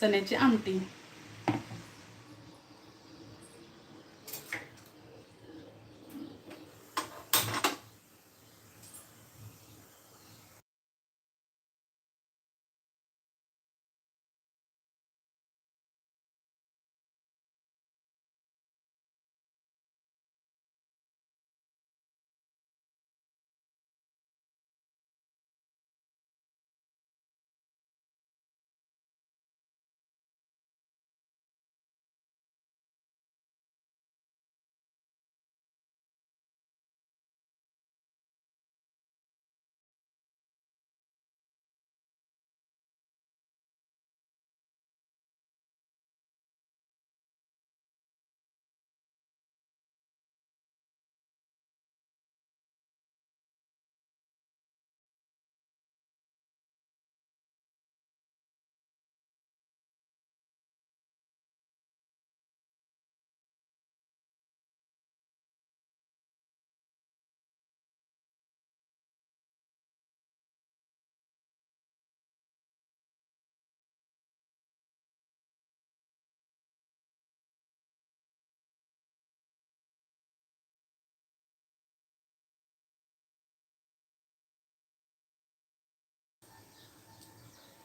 चण्याची आमटी.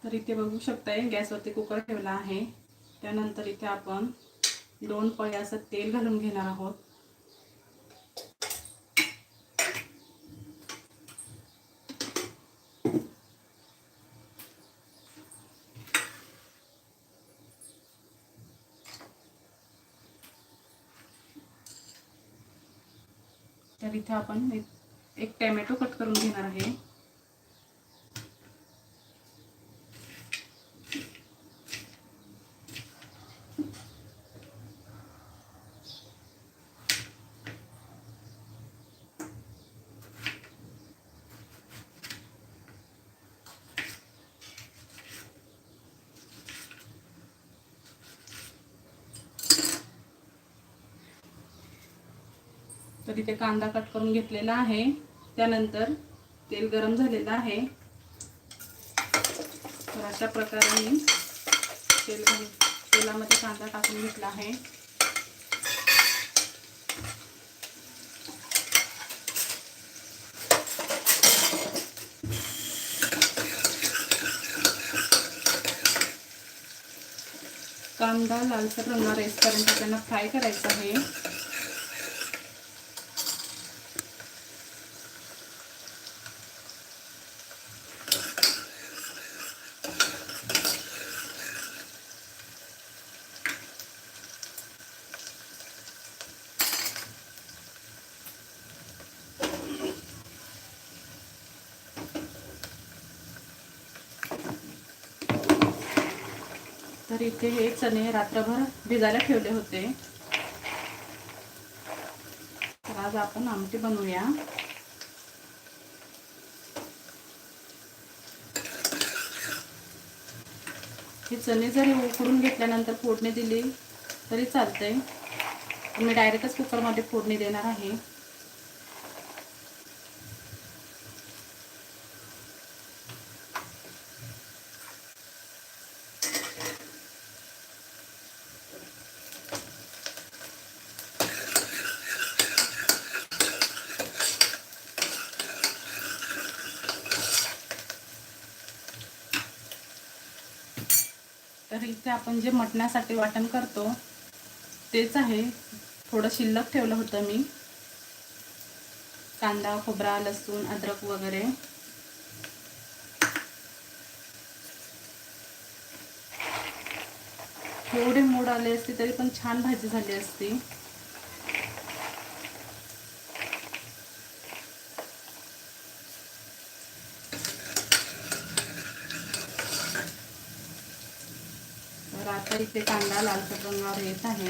तर इथे बघू शकताय गॅसवरती कुकर ठेवला आहे. त्यानंतर इथे आपण दोन पळी असं तेल घालून घेणार आहोत. तर इथे आपण एक- एक टॅमॅटो कट करून घेणार आहे. तर इथे कांदा कट करून घेतलेला आहे. त्यानंतर तेल गरम झालेलं आहे. तर अशा प्रकारे मी तेल तेलामध्ये कांदा टाकून घेतला आहे. कांदा लालसर रंगावर येईपर्यंत त्यांना फ्राय करायचा आहे. तर इथे हे चणे रात्रभर भिजायला ठेवले होते. तर आज आपण आमटी बनवूया. हे चणे जरी उकडून घेतल्यानंतर फोडणी दिली तरी चालतंय. मी डायरेक्टच कुकरमध्ये फोडणी देणार आहे. तर इथे आपण जे मटण्यासाठी वाटण करतो तेच आहे. थोडं शिल्लक ठेवलं होतं मी. कांदा खोबरा लसूण अद्रक वगैरे. थोडे मोड आले असते तरी पण छान भाजी झाली असती. तर आता इथे कांदा लालसर रंगावर येत आहे.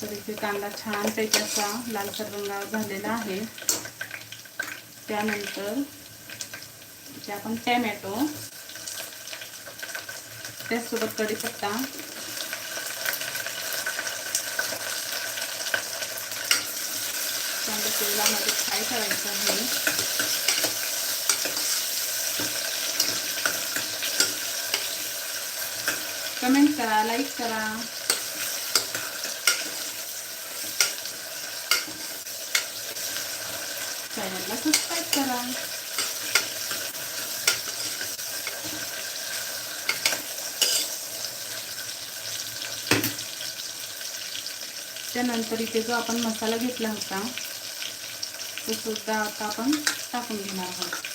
तर इथे कांदा छान असा लालसर रंगावर झालेला आहे. त्यानंतर इथे आपण टॅमॅटो. त्याचसोबत कढीपत्ता. तेलामध्ये फ्राय करायचं आहे. कमेंट करा लाईक करा. चॅनलला सबस्क्राईब करा. त्यानंतर इथे जो आपण मसाला घेतला होता तो सुद्धा आता आपण टाकून घेणार आहोत.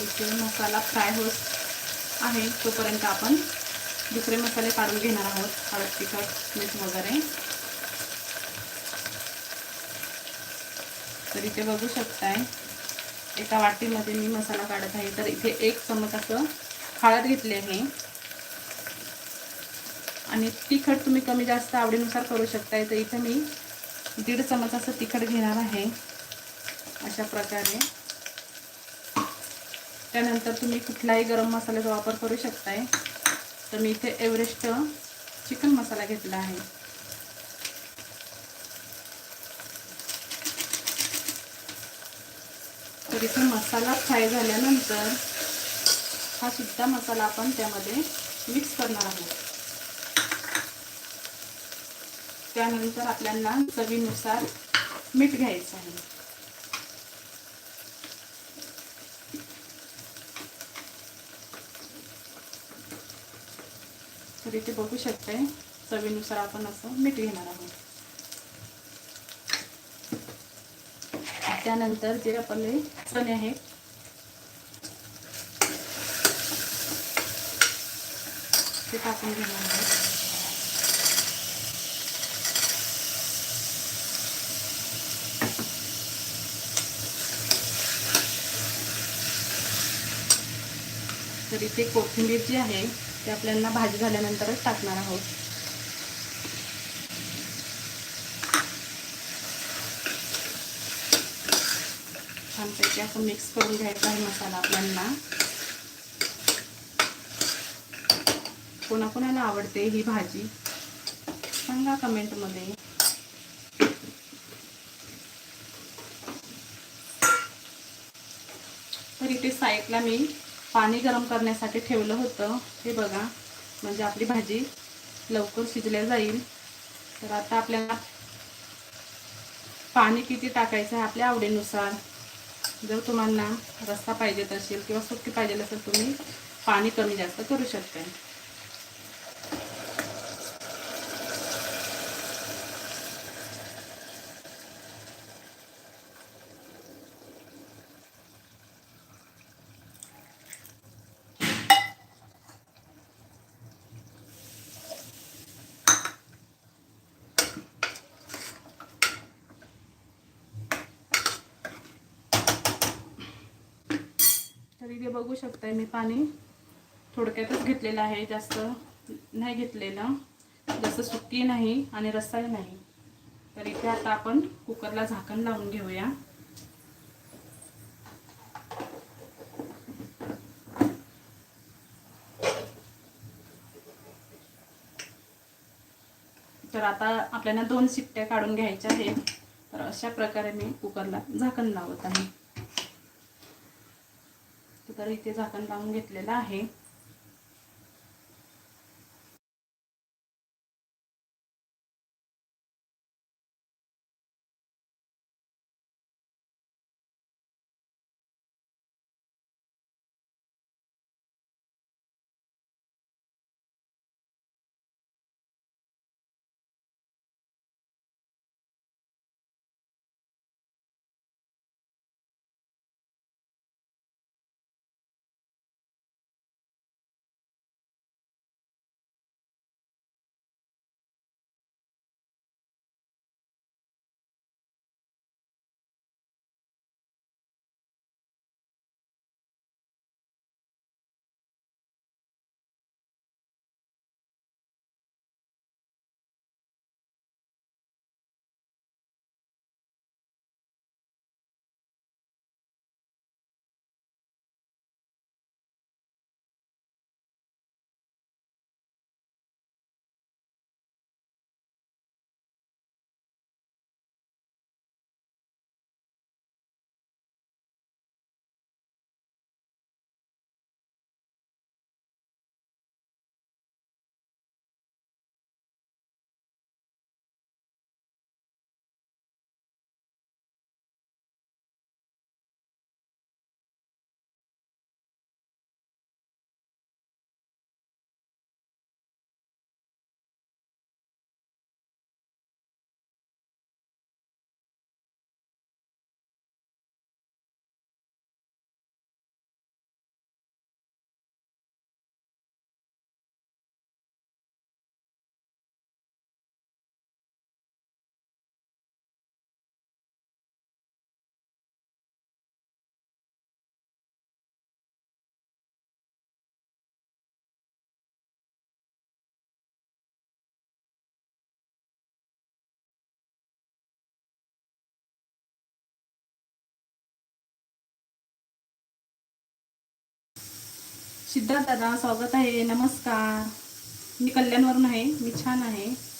इथे मसाला फ्राय होत आहे तोपर्यंत आपण दुसरे मसाले काढून घेणार आहोत हळद तिखट मीठ वगैरे. तर इथे बघू शकताय एका वाटीमध्ये मी मसाला काढत आहे. तर इथे एक चमच असं हळद घेतली आहे. आणि तिखट तुम्ही कमी जास्त आवडीनुसार करू शकताय. तर इथे मी दीड चमच असं तिखट घेणार आहे. अशा प्रकारे. त्यानंतर तुम्ही कुठलाही गरम मसाल्याचा वापर करू शकताय. तर मी इथे एव्हरेस्ट चिकन मसाला घेतला आहे. तर इथे मसाला फ्राय झाल्यानंतर हा सुद्धा मसाला आपण त्यामध्ये मिक्स करणार आहोत. त्यानंतर आपल्याला चवीनुसार मीठ घ्यायचं आहे. तर इथे बघू शकते चवीनुसार आपण असं मीठ घेणार आहोत. त्यानंतर जे आपले चणे आहेत. ते टाकून घेणार आहोत. तर इथे कोथिंबीर जी आहे ते आपल्याला भाजी झाल्यानंतरच टाकणार आहोत. छानपैकी असं मिक्स करून घ्यायचा आहे मसाला आपल्याला. कोणाकोणाला आवडते ही भाजी सांगा कमेंटमध्ये. तर इथे साईडला मी पाणी गरम करण्यासाठी ठेवलं होतं. हे बघा म्हणजे आपली भाजी लवकर शिजल्या जाईल. तर आता आपल्याला पाणी किती टाकायचं आहे आपल्या आवडीनुसार. जर तुम्हाला रस्ता पाहिजेत असेल किंवा सुकी पाहिजे असेल तुम्ही पाणी कमी जास्त करू शकता तर इथे बघू शकताय मी पाणी. थोडक्यातच घेतलेलं आहे जास्त नाही घेतलेलं. जास्त सुकी नाही आणि रस्साही नाही. तर इथे आता आपण कुकरला झाकण लावून घेऊया. तर आता आपल्याला दोन शिट्ट्या काढून घ्यायच्या आहेत. तर अशा प्रकारे मी कुकरला झाकण लावत आहे. तर इथे झाकण लावून घेतलेलं आहे. सिद्धार्थ दादा स्वागत आहे. नमस्कार. मी कल्याणवरून आहे. मी छान आहे.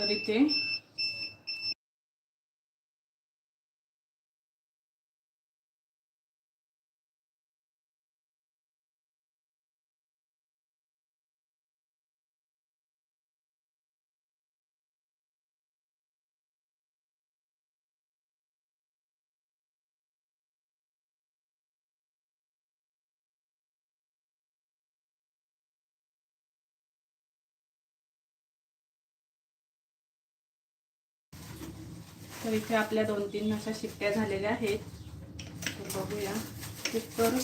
तर इथे तर इथे आपल्या दोन तीन अशा शिट्ट्या झालेल्या आहेत. तर बघूया. कुकर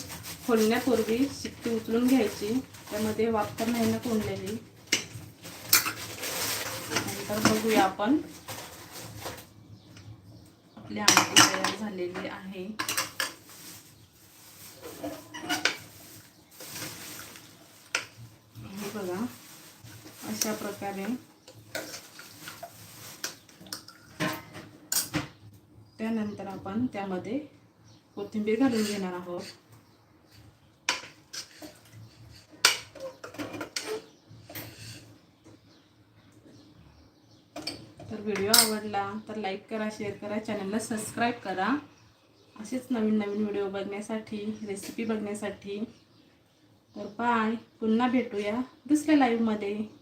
खोलण्यापूर्वी शिट्टी उचलून घ्यायची. त्यामध्ये वापर नाही ना कोंडलेली नंतर बघूया आपण. आपली आमटी तयार झालेली आहे. हे बघा. अशा प्रकारे त्यानंतर आपण त्यामध्ये कोथिंबीर घालून घेणार आहोत. तर व्हिडिओ आवडला तर लाईक करा शेअर करा चॅनलला सबस्क्राईब करा. असेच नवीन नवीन व्हिडिओ बघण्यासाठी रेसिपी बघण्यासाठी. तर बाय. पुन्हा भेटूया दुसऱ्या लाईव्हमध्ये